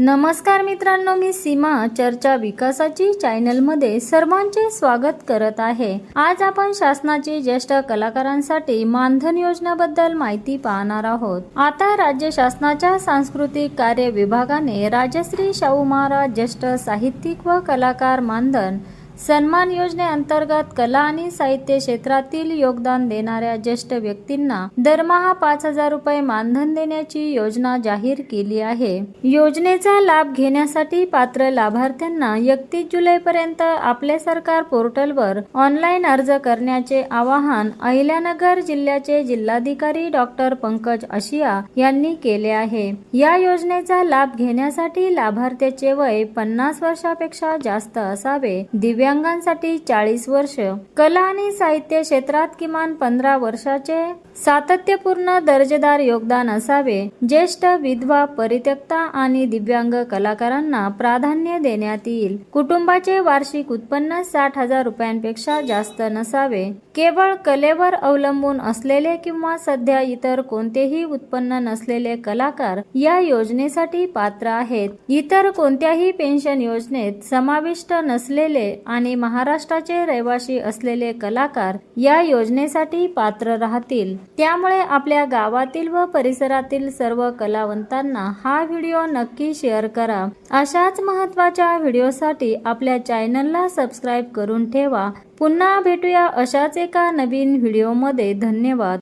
नमस्कार मित्रांनो मी सीमा चर्चा विकासाची चॅनलमध्ये सर्वांचे स्वागत करत आहे. आज आपण शासनाची ज्येष्ठ कलाकारांसाठी मानधन योजनेबद्दल माहिती पाहणार आहोत. आता राज्य शासनाच्या सांस्कृतिक कार्य विभागाने राजश्री शाहू महाराज ज्येष्ठ साहित्यिक व कलाकार मानधन सन्मान योजनेअंतर्गत कला आणि साहित्य क्षेत्रातील योगदान देणाऱ्या ज्येष्ठ व्यक्तींना दरमहा पाच हजार रुपये मानधन देण्याची योजना जाहीर केली आहे. योजनेचा लाभ घेण्यासाठी पात्र लाभार्थ्यांना एकतीस जुलै पर्यंत आपले सरकार पोर्टलवर ऑनलाईन अर्ज करण्याचे आवाहन अहिल्यानगर जिल्ह्याचे जिल्हाधिकारी डॉक्टर पंकज आशिया यांनी केले आहे. या योजनेचा लाभ घेण्यासाठी लाभार्थ्याचे वय पन्नास वर्षापेक्षा जास्त असावे. दिव्यांगांसाठी चाळीस वर्ष. कला आणि साहित्य क्षेत्रात किमान पंधरा वर्षाचे सातत्यपूर्ण दर्जेदार योगदान असावे. ज्येष्ठ विधवा परित्यक्ता आणि दिव्यांग कलाकारांना प्राधान्य देण्यात येईल. कुटुंबाचे वार्षिक उत्पन्न साठ हजार रुपयांपेक्षा जास्त नसावे. केवळ कलेवर अवलंबून असलेले किंवा सध्या इतर कोणतेही उत्पन्न नसलेले कलाकार या योजनेसाठी पात्र आहेत. इतर कोणत्याही पेन्शन योजनेत समाविष्ट नसलेले आणि महाराष्ट्राचे रहिवासी असलेले कलाकार या योजनेसाठी पात्र राहतील. त्यामुळे आपल्या गावातील व परिसरातील सर्व कलावंतांना हा व्हिडिओ नक्की शेअर करा. अशाच महत्त्वाच्या व्हिडिओसाठी आपल्या चॅनलला सबस्क्राईब करून ठेवा. पुन्हा भेटूया अशाच एका नवीन व्हिडिओमध्ये. धन्यवाद.